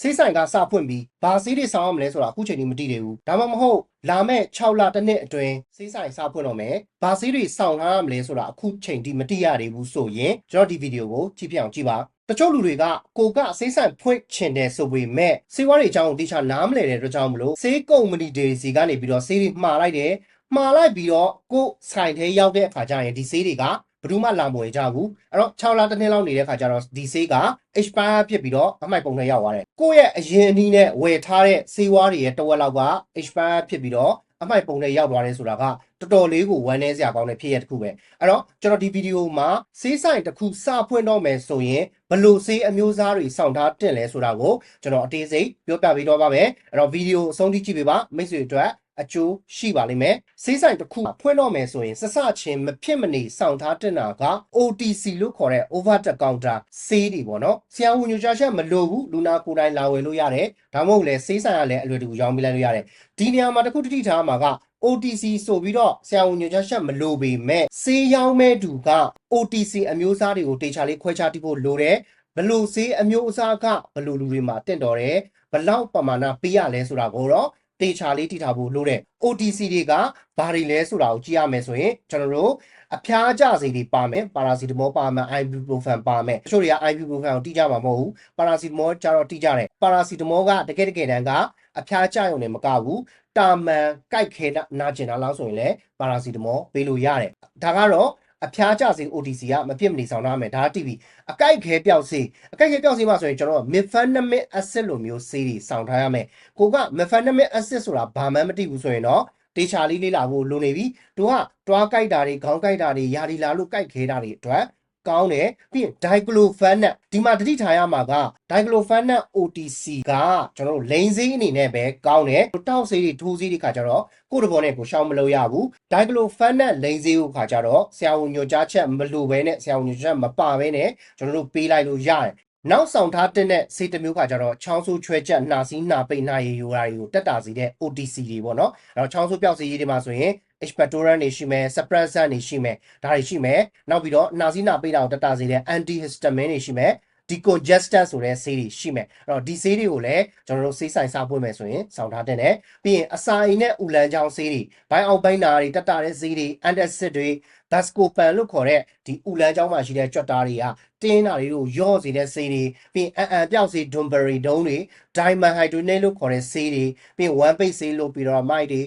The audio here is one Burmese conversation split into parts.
ဆေးဆိုင်ကစဖွင့်ပြီးဘာဆေးတွေဆောင်ရမလဲဆိုတာအခုချိန်ထိမသိသေးဘူးဒါမှမဟုတ်လာမဲ့6လတစ်နှစ်အတွင်းဆေးဆိုင်စဖွင့်တော့မယ်ဘာဆေးတွေဆောင်ထားရမလဲဆိုတာအခုချိန်ထိမသိရသေးဘူးဆိုရင်ကျွန်တော်ဒီဗီဒီယိုကိုကြည့်ပြအောင်ကြည့်ပါတချို့လူတွေကကိုကဆေးဆိုင်ဖွင့်ချင်တယ်ဆိုပေမဲ့ဆေးဝါးတွေအကြောင်းကိုတိကျနားမလည်တဲ့အတွက်ကြောင့်မလို့ဆေးကုမ္ပဏီတွေစီကနေပြီးတော့ဆေးတွေမှားလိုက်တယ်မှားလိုက်ပြီးတော့ကိုယ်ဆိုင်ထဲရောက်တဲ့အခါကျရင်ဒီဆေးတွေက ဘယ်သူမှလာမဝယ်ကြဘူးအဲ့တော့6လတစ်နှစ်လောက်နေတဲ့အခါကျတော့ဒီဆေးက expire ဖြစ်ပြီးတော့အမှိုက်ပုံထဲရောက်သွားတယ်ကိုယ့်ရဲ့အရင်အနည်းနဲ့ဝယ်ထားတဲ့ဆေးဝါးတွေရဲ့တစ်ဝက်လောက်က expire ဖြစ်ပြီးတော့အမှိုက်ပုံထဲရောက်သွားတယ်ဆိုတာကတော်တော်လေးကိုဝမ်းနည်းစရာကောင်းတဲ့ဖြစ်ရတစ်ခုပဲအဲ့တော့ကျွန်တော်ဒီဗီဒီယိုမှာဆေးဆိုင်တစ်ခုစဖွင့်တော့မယ်ဆိုရင်ဘယ်လို့ဆေးအမျိုးအစားတွေစောင့်ထားတင်လဲဆိုတာကိုကျွန်တော်အသေးစိတ်ပြောပြပေးတော့ပါမယ်အဲ့တော့ဗီဒီယိုအဆုံးထိကြည့်ပေးပါမိတ်ဆွေတို့ အကျိုးရှိပါလိမ့်မယ်ဆေးဆိုင်တစ်ခုဖွင့်တော့မယ်ဆိုရင်စစချင်းမဖြစ်မနေစောင့်ထားတင်တာက OTC လို့ခေါ်တဲ့ over the counter ဆေးတွေပေါ့နော်ဆရာဝန်ညွှန်ကြားချက်မလိုဘူးလူနာကိုယ်တိုင်လာဝယ်လို့ရတယ်ဒါမှမဟုတ်လေဆေးဆိုင်ကလည်းအလွယ်တကူရောင်းပေးလိုက်လို့ရတယ်ဒီနေရာမှာတစ်ခုတတိထားမှာက OTC ဆိုပြီးတော့ဆရာဝန်ညွှန်ကြားချက်မလိုပေမဲ့ဆေးရောင်းမဲ့သူက OTC အမျိုးအစားတွေကိုတေချာလေးခွဲခြားတိဖို့လိုတယ်ဘလို့ဆေးအမျိုးအစားကဘလို့လူတွေမှာတင့်တော်တယ်ဘလောက်ပမာဏပေးရလဲဆိုတာကိုတော့ တေချာလေးတိထားဖို့လိုတယ် OTC တွေကဘာတွေလဲဆိုတာကိုကြည့်ရမယ်ဆိုရင်ကျွန်တော်တို့အဖျားကြစေတွေပါမယ်ပါရာစီတမောပါမယ် ibuprofen ပါမယ်တချို့တွေက ibuprofen ကိုတိကြမှာမဟုတ်ဘူးပါရာစီတမောကျတော့တိကြတယ်ပါရာစီတမောကတကယ်တကယ်တမ်းကအဖျားကြရုံနဲ့မကဘူးတာမန်ကြိုက်ခဲနာကျင်တာလားဆိုရင်လည်းပါရာစီတမောပေးလို့ရတယ်ဒါကတော့ အဖျားကြစေ OTC ကမဖြစ်မနေဆောင်ရမယ်ဒါက TV အကြိုက်ခဲပျောက်စေးအကြိုက်ခဲပျောက်စေးမှာဆိုရင်ကျွန်တော် mefenamic acid လိုမျိုးဆေးတွေဆောင်ထားရမယ်ကိုက mefenamic acid ဆိုတာဘာမှမသိဘူးဆိုရင်တော့တေချာလေးလေးလာဖို့လိုနေပြီသူကတွားကြိုက်တာတွေခေါင်းကြိုက်တာတွေယာဒီလာလို့ကြိုက်ခဲတာတွေအတွက် ကောင်းတယ်ပြီးရင် diclofenac ဒီမှာတတိထားရမှာက diclofenac OTC ကကျွန်တော်တို့လိန်ဆေးအနေနဲ့ပဲကောင်းတယ်တောက်ဆေးတွေထိုးဆေးတွေခါကြတော့ကိုယ့်တဘောနဲ့ကိုရှောင်မလို့ရဘူး diclofenac လိန်ဆေးကိုခါကြတော့ဆရာဝန်ညွှန်ကြားချက်မလိုဘဲနဲ့ဆရာဝန်ညွှန်ကြားချက်မပါဘဲနဲ့ကျွန်တော်တို့ပေးလိုက်လို့ရတယ် နောက်ဆောင်ထားတဲ့ဆေးတစ်မျိုးခါကျတော့ချောင်းဆိုးချွဲချက်နှာစီးနှာပိတ်နှာရည်ယူရာတွေကိုတက်တာစီတဲ့ OTC တွေပေါ့နော်အဲ့တော့ချောင်းဆိုးပျောက်စေးရေးတွေမှာဆိုရင် expectorant တွေရှိမယ် suppressant တွေရှိမယ်ဒါတွေရှိမယ်နောက်ပြီးတော့နှာစီးနှာပိတ်တာကိုတက်တာစေတဲ့ antihistamine တွေရှိမယ် decongestant ဆိုတဲ့ဆေးတွေရှိမယ်အဲ့တော့ဒီဆေးတွေကိုလည်းကျွန်တော်တို့ဆေးဆိုင်စားပွင့်မယ်ဆိုရင်ဆောင်ထားတဲ့နဲ့ပြီးရင်အစာအိမ်နဲ့ဥလန်းချောင်းဆေးတွေဘိုင်းအောင်ပိုင်းနာတွေတက်တာတဲ့ဆေးတွေ antacid တွေ Bascopan လို့ခေါ်တဲ့ဒီဥလန်းချောင်းမှာရှိတဲ့ကြွက်သားတွေကတင်းတာတွေကိုရော့စေတဲ့ဆေးတွေပြီးရင်အန်အန်ပြောက်စေ Dunbury ဒုံးတွေ Diamond Hydronate လို့ခေါ်တဲ့ဆေးတွေပြီးရင် one page ဆေးလို့ပြီးတော့ Mite တွေ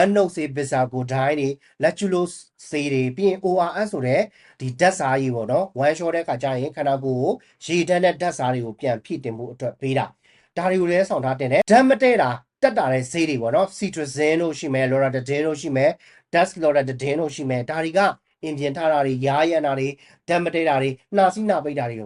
one note ဆေး Bisacodyne တွေ Lactulose ဆေးတွေပြီးရင် ORS ဆိုတဲ့ဒီဓာတ်စားရည်ပေါ့နော် one shot တဲ့အခါကျရင်ခန္ဓာကိုယ်ကိုရေဓာတ်နဲ့ဓာတ်စားတွေကိုပြန်ဖြည့်တင်ဖို့အတွက်ပေးတာဒါတွေကိုလည်းဆောင်ထားတင်တယ်ဓာတ်မတည့်တာတက်တာတဲ့ဆေးတွေပေါ့နော် citrazine လို့ရှိမယ် loratadine လို့ရှိမယ် desloratadine လို့ရှိမယ်ဒါတွေက အင်ပြင်ထားတာတွေရားရန်တာတွေဓာတ်မတည့်တာတွေနှာစီးနှာပိတ်တာတွေက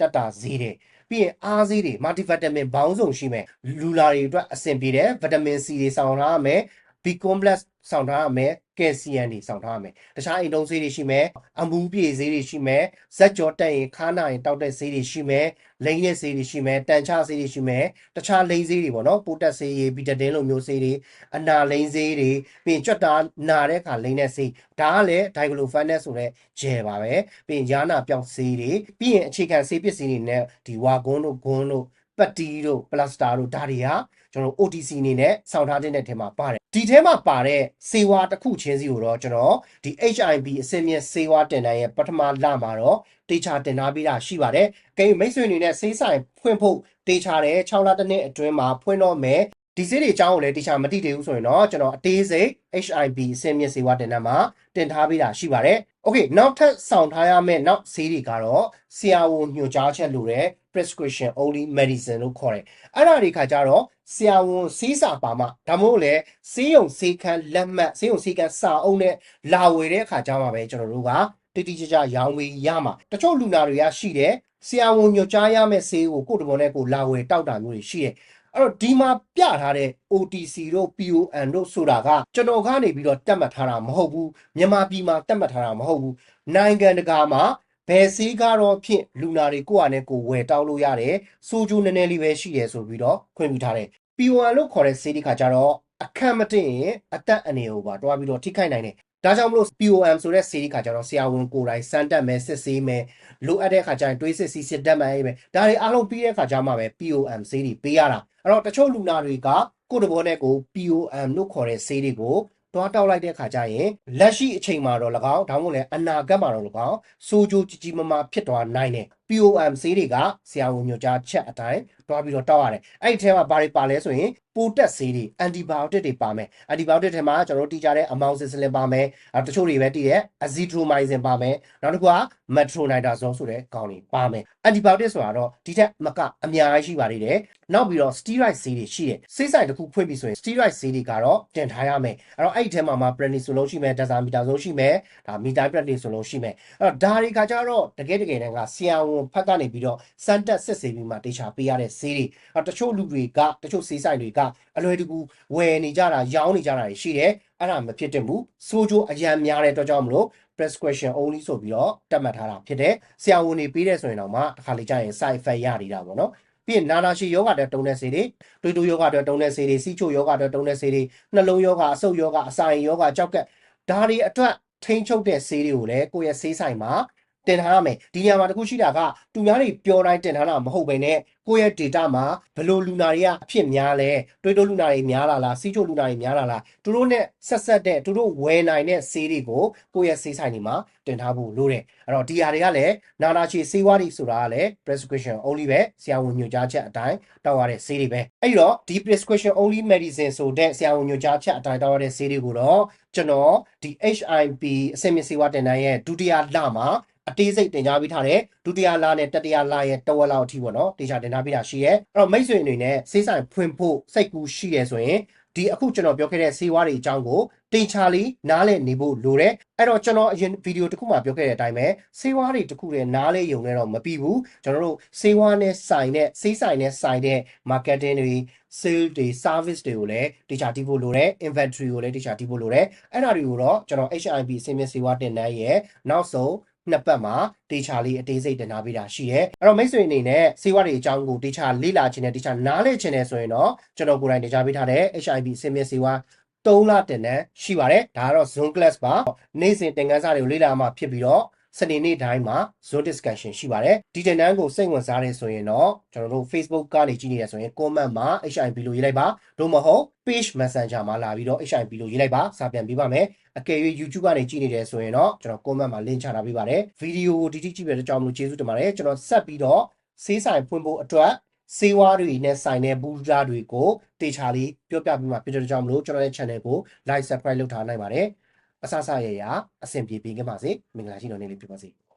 တက်တာဈေးတယ်ပြီးရင်အားဈေးတွေ multivitamin ဘောင်းစုံရှိမယ်လူလာတွေအတွက်အဆင်ပြေတယ် vitamin C တွေဆောင်ထားရမယ် B complex ဆောင်ထားရမယ်ကယ်ဆီယမ်တွေဆောင်ထားရမယ်တခြားအိမ်သုံးဆေးတွေရှိမယ်အမူးပြေဆေးတွေရှိမယ်ဇက်ကြောတက်ရင်ခါနာရင်တောက်တဲ့ဆေးတွေရှိမယ်လိမ့်တဲ့ဆေးတွေရှိမယ်တန်ချဆေးတွေရှိမယ်တခြားလိမ့်ဆေးတွေပေါ့နော်ပိုတက်ဆေးရေဘီတဒင်းလိုမျိုးဆေးတွေအနာလိမ့်ဆေးတွေပြီးရင်ကြွက်တာနာတဲ့အခါလိမ့်တဲ့ဆေးဒါကလည်းဒိုင်ဂလိုဖန်နဲ့ဆိုတဲ့ဂျယ်ပါပဲပြီးရင်ယာနာပြောက်ဆေးတွေပြီးရင်အခြေခံဆေးပစ္စည်းတွေနဲ့ဒီဝါကွန်းတို့ဂွန်းတို့ ပတ်တီတို့ပလတ်စတာတို့ဒါတွေကကျွန်တော် OTC အနေနဲ့စောင့်ထားတဲ့ထဲမှာပါတယ်ဒီထဲမှာပါတဲ့စေဝါတစ်ခုချင်းစီကိုတော့ကျွန်တော်ဒီ HIV အစင်းမြင့်စေဝါတင်တဲ့ရဲ့ပထမလမှာတော့တေချာတင်ထားပြီးတာရှိပါတယ်။ကိန်းမိတ်ဆွေအနေနဲ့စေးဆိုင်ဖွင့်ဖို့တေချာတယ်6လတစ်နှစ်အတွင်းမှာဖွင့်တော့မယ် ဒီစေးတွေအကြောင်းကိုလည်းတေချာမသိသေးဘူးဆိုရင်တော့ကျွန်တော်အသေးစိတ် HIV အစင်းမြင့်စေဝါတင်တဲ့မှာတင်ထားပြီးတာရှိပါတယ်။ Okay နောက်ထပ်ဆောင်ထားရမယ့်နောက်ဆေးတွေကတော့ဆရာဝန်ညွှန်ကြားချက်လိုတဲ့ prescription only medicine လို့ခေါ်တယ်။အဲ့ဒါတွေခါကြတော့ဆရာဝန်ဆေးစာပါမှဒါမို့လဲဆေးရုံဆေးခန်းလက်မှတ်ဆေးရုံဆေးခန်းစာအုပ်နဲ့လာဝယ်တဲ့အခါကျမှပဲကျွန်တော်တို့ကတိတိကျကျရောင်းဝယ်ရမှာတချို့လူနာတွေကရှိတယ်ဆရာဝန်ညွှန်ကြားရမယ့်ဆေးကိုကိုယ့်တဘောနဲ့ကိုယ်လာဝယ်တောက်တာမျိုးတွေရှိတယ် အဲ့တော့ဒီမှာပြထားတဲ့ OTC တို့ PON တို့ဆိုတာကကျွန်တော်ကနေပြီးတော့တက်မှတ်ထားတာမဟုတ်ဘူးမြန်မာပြည်မှာတက်မှတ်ထားတာမဟုတ်ဘူးနိုင်ငံတကာမှာဘယ်ဆေးကတော့ဖြင့်လူနာတွေကိုယ့်အနေနဲ့ကိုယ်ဝယ်တောင်းလို့ရတယ်စိုးကျိုးနည်းနည်းလေးပဲရှိတယ်ဆိုပြီးတော့ခွင့်ပြုထားတယ် P1 လို့ခေါ်တဲ့ဆေးဒီခါကျတော့အခက်မတင်ရင်အသက်အန္တရာယ်ကိုပါတွားပြီးတော့ထိခိုက်နိုင်တယ် ဒါကြောင့်မလို့ POM ဆိုတဲ့ဆေးဒီခါကျတော့ဆရာဝန်ကိုယ်တိုင်စမ်းတက်မယ်စစ်ဆေးမယ်လိုအပ်တဲ့ခါကျရင်တွေးစစ်စီစစ်တတ်မယ်ပဲဒါတွေအားလုံးပြီးတဲ့ခါကျမှပဲ POM ဆေးတွေပေးရတာအဲ့တော့တချို့လူနာတွေကကိုယ့်တဘောနဲ့ကို POM လို့ခေါ်တဲ့ဆေးတွေကိုတွားတောက်လိုက်တဲ့ခါကျရင်လက်ရှိအချိန်မှာတော့၎င်းဒါမှမဟုတ်လည်းအနာဂတ်မှာတော့၎င်းစိုးကြိုးကြီးကြီးမားမားဖြစ်သွားနိုင်တယ် POM ဆေးတွေကဆရာဝန်ညွှန်ကြားချက်အတိုင်းတွားပြီးတော့တောက်ရတယ်အဲ့ဒီထဲမှာဘာတွေပါလဲဆိုရင်ပိုတက်ဆေးတွေ antibiotic တွေပါမယ် antibiotic ထဲမှာကျွန်တော်တို့တီးကြတဲ့ amoxicillin ပါမယ်အဲတချို့တွေပဲတည်ရဲ့ azithromycin ပါမယ်နောက်တစ်ခုက metronidazole ဆိုတဲ့ကောင်တွေပါမယ် antibiotic ဆိုတာတော့ဒီထက်မကအများကြီးရှိပါသေးတယ်နောက်ပြီးတော့ steroid ဆေးတွေရှိတယ်ဆေးဆိုင်တစ်ခုဖွင့်ပြီဆိုရင် steroid ဆေးတွေကတော့တင်ထားရမယ်အဲ့တော့အဲ့ဒီထဲမှာမှာ prednisolone ရှိမယ် dexamethasone ရှိမယ်ဒါ methylprednisolone ရှိမယ်အဲ့တော့ဒါတွေကကြတော့တကယ်တကယ်တမ်းကဆရာဝန်ဖက်ကနေပြီးတော့စမ်းတက်စစ်ဆေးပြီးမှတေချာပေးရတဲ့ဆေးတွေအဲ့တချို့လူတွေကတချို့ဆေးဆိုင်တွေကအလွယ်တကူဝယ်နေကြတာရောင်းနေကြတာတွေရှိတယ်အဲ့ဒါမဖြစ်တင်ဘူးစိုးကြိုးအရန်များတဲ့အတွက်ကြောင့်မလို့ prescription only ဆိုပြီးတော့တတ်မှတ်ထားတာဖြစ်တယ်ဆရာဝန်တွေပေးတဲ့ဆိုရင်တော့မှတစ်ခါလေကြာရင် side effect ရနေတာပေါ့နော်ပြီးရင်နာနာရှည်ယောဂတဲ့တုံးတဲ့ဆေးတွေတွေးတိုးယောဂတဲ့တုံးတဲ့ဆေးတွေစီးချိုယောဂတဲ့တုံးတဲ့ဆေးတွေနှလုံးယောဂအဆုတ်ယောဂအစာရင်ယောဂကြောက်ကက်ဒါတွေအတွက်ထိန်းချုပ်တဲ့ဆေးတွေကိုလည်းကိုယ့်ရဲ့ဆေးဆိုင်မှာ တင်ထားရမယ်ဒီညမှာတခုရှိတာကသူများတွေပြောတိုင်းတင်ထားတာမဟုတ်ဘဲနဲ့ကိုယ့်ရဲ့ data မှာဘယ်လိုလူနာတွေကအဖြစ်များလဲတွေးတိုးလူနာတွေများလာလားစီးချိုလူနာတွေများလာလားသူတို့နဲ့ဆက်ဆက်တဲ့သူတို့ဝယ်နိုင်တဲ့ဆေးတွေကိုကိုယ့်ရဲ့ဆေးဆိုင်တွေမှာတင်ထားဖို့လိုတယ်အဲ့တော့ဒီဟာတွေကလည်းနာနာချီဆေးဝါးတွေဆိုတာကလည်း prescription only ပဲဆရာဝန်ညွှန်ကြားချက်အတိုင်းတောက်ရတဲ့ဆေးတွေပဲအဲ့တော့ဒီ prescription only medicine ဆိုတဲ့ဆရာဝန်ညွှန်ကြားချက်အတိုင်းတောက်ရတဲ့ဆေးတွေကိုတော့ကျွန်တော်ဒီ HIP အဆင့်မြင့်ဆေးဝါးတင်တိုင်းရဲ့ဒုတိယလမှာ အသေးစိတ်တင်ကြားပေးထားတယ်ဒုတိယလနဲ့တတိယလရဲ့တဝက်လောက်အထိပေါ့နော်တေချာတင်ထားပေးတာရှိရဲအဲ့တော့မိတ်ဆွေအနေနဲ့ဆေးဆိုင်ဖွင့်ဖို့စိတ်ကူးရှိရဲဆိုရင်ဒီအခုကျွန်တော်ပြောခဲ့တဲ့ဆေးဝါးတွေအကြောင်းကိုတင်ချလေးနားလည်နေဖို့လိုတယ်အဲ့တော့ကျွန်တော်အရင်ဗီဒီယိုတစ်ခုမှပြောခဲ့တဲ့အတိုင်းပဲဆေးဝါးတွေတစ်ခုတည်းနားလဲယုံနေတော့မပြီးဘူးကျွန်တော်တို့ဆေးဝါးနဲ့ဆိုင်တဲ့ဆေးဆိုင်နဲ့ဆိုင်တဲ့ marketing တွေ sale တွေ service တွေကိုလည်းတခြားတီးဖို့လိုတယ် inventory ကိုလည်းတခြားတီးဖို့လိုတယ်အဲ့ဒါတွေကိုတော့ကျွန်တော် HIP အစင်းမြဆေးဝါးတင်တန်းရဲ့နောက်ဆုံး နှစ်ပတ်မှာတေချာလေးအသေးစိတ်တင်ထားပေးတာရှိရဲအဲ့တော့မိတ်ဆွေအနေနဲ့ဆေးဝါးတွေအကြောင်းကိုတေချာလေ့လာခြင်းနဲ့တေချာနားလည်ခြင်းနဲ့ဆိုရင်တော့ကျွန်တော်ကိုယ်တိုင်တင်ကြားပေးထားတဲ့ HIP အစင်းမြဆေးဝါး3လတင်တန်းရှိပါတယ်ဒါကတော့ Zoom class ပါနေ့စဉ်သင်ခန်းစာတွေကိုလေ့လာမှဖြစ်ပြီးတော့ စနေနေ့တိုင်းမှာ Zoom discussion ရှိပါတယ်ဒီတင်တန်းကိုစိတ်ဝင်စားနေဆိုရင်တော့ကျွန်တော်တို့ Facebook ကနေကြည့်နေရဆိုရင် comment မှာ HIP လို့ရေးလိုက်ပါတို့မဟုတ် page messenger မှာလာပြီးတော့ HIP လို့ရေးလိုက်ပါစာပြန်ပေးပါမယ်အကယ်၍ YouTube ကနေကြည့်နေတယ်ဆိုရင်တော့ကျွန်တော် comment မှာ link ချထားပေးပါတယ်ဗီဒီယိုကိုဒီတိကြည့်ပြတဲ့အကြောင်းမလို့ကျေးဇူးတင်ပါတယ်ကျွန်တော်ဆက်ပြီးတော့ဆေးဆိုင်ဖွင့်ဖို့အတွက်စေဝါးတွေနဲ့ဆိုင်တဲ့ဘူးဓာတွေကိုတေချာလေးပြောပြပြီးမှဖြစ်တဲ့ကြောင့်မလို့ကျွန်တော်ရဲ့ channel ကို like subscribe လုပ်ထားနိုင်ပါတယ် အဆအဆရရအဆင်ပြေပေးကြပါစေမင်္ဂလာရှိတော်နေ့လေးဖြစ်ပါစေ